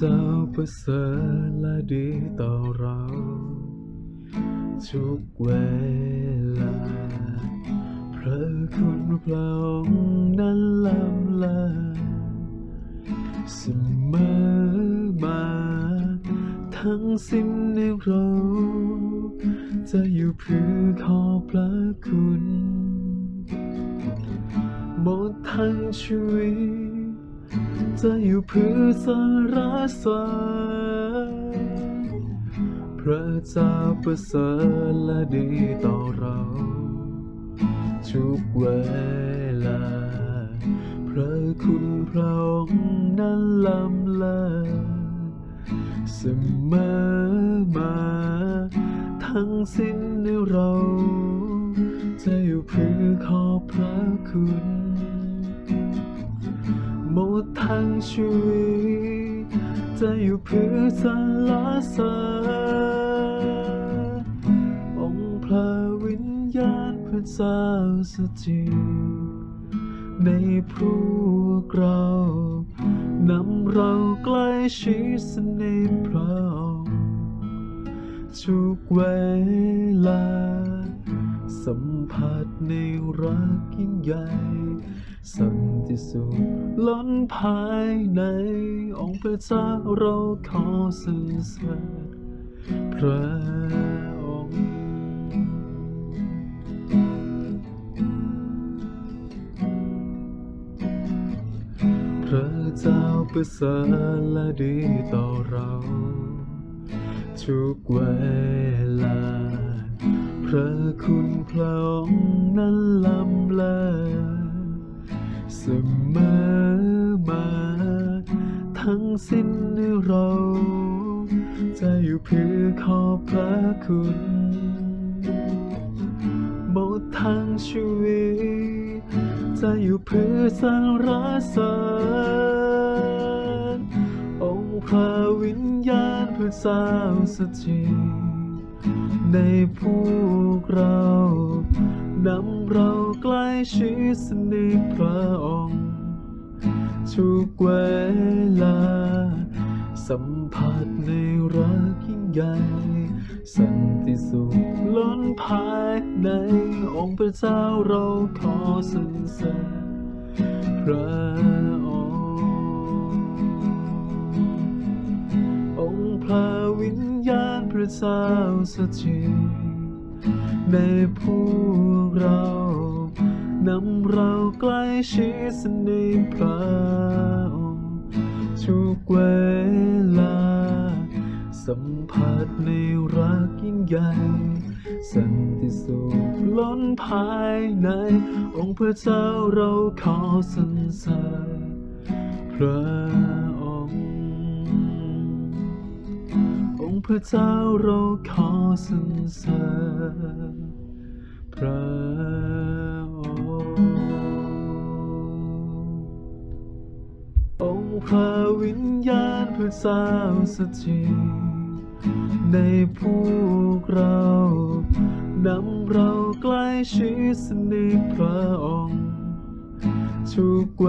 เจ้าประเสริฐและดีต่อเรา ทุกเวลา พระคุณพระองค์นั้นล้ำลิศเสมอมา ทั้งสิ้นในเรา จะอยู่เพื่อขอพระคุณหมดทั้งชีวิต จะอยู่เพื่อสรรเสริญพระเจ้าประเสริฐและดีต่อเรา ทุกเวลา พระคุณพระองค์นั้นล้ำเลิศเสมอมา ทั้งสิ้นในเรา จะอยู่เพื่อขอบพระคุณ มดทั้งชีวิตจะอยู่เพื่อสรรเสริญองค์พระวิญญาณพระเจ้าสถิตในพวกเรานำเราใกล้ชิดสนิทพระองค์ทุกเวลา สัมผัสในรักยิ่งใหญ่ สันติสุขล้นภายใน องค์พระเจ้าเราขอสรรเสริญพระองค์พระเจ้าประเสริฐและดีต่อเราทุกเวลา พระคุณพระองค์นั้นล้ำเลิศ เสมอมา ทั้งสิ้นเรา จะอยู่เพื่อขอบพระคุณหมดทั้งชีวิต จะอยู่เพื่อสรรเสริญองค์พระวิญญาณพระเจ้าสถิต ในพวกเรานำเราใกล้ชิดสนิทพระองค์ทุกเวลา สัมผัสในรักยิ่งใหญ่สันติสุขล้นภายในองค์พระเจ้าเราขอสรรเสริญพระองค์องค์พระ ระเจ้าสถิตในพวกเรานำเราใกล้ชิดสนิทพระองค์ทุกเวลา สัมผัสในรักยิ่งใหญ่ สันติสุขล้นภายใน องค์พระเจ้าเราขอสรรเสริญพระ พระเจ้าเราขอสรรเสริญพระองค์องค์พระวิญญาณพระเจ้าสถิตในพวกเรานำเราใกล้ชิดสนิทพระองค์ทุก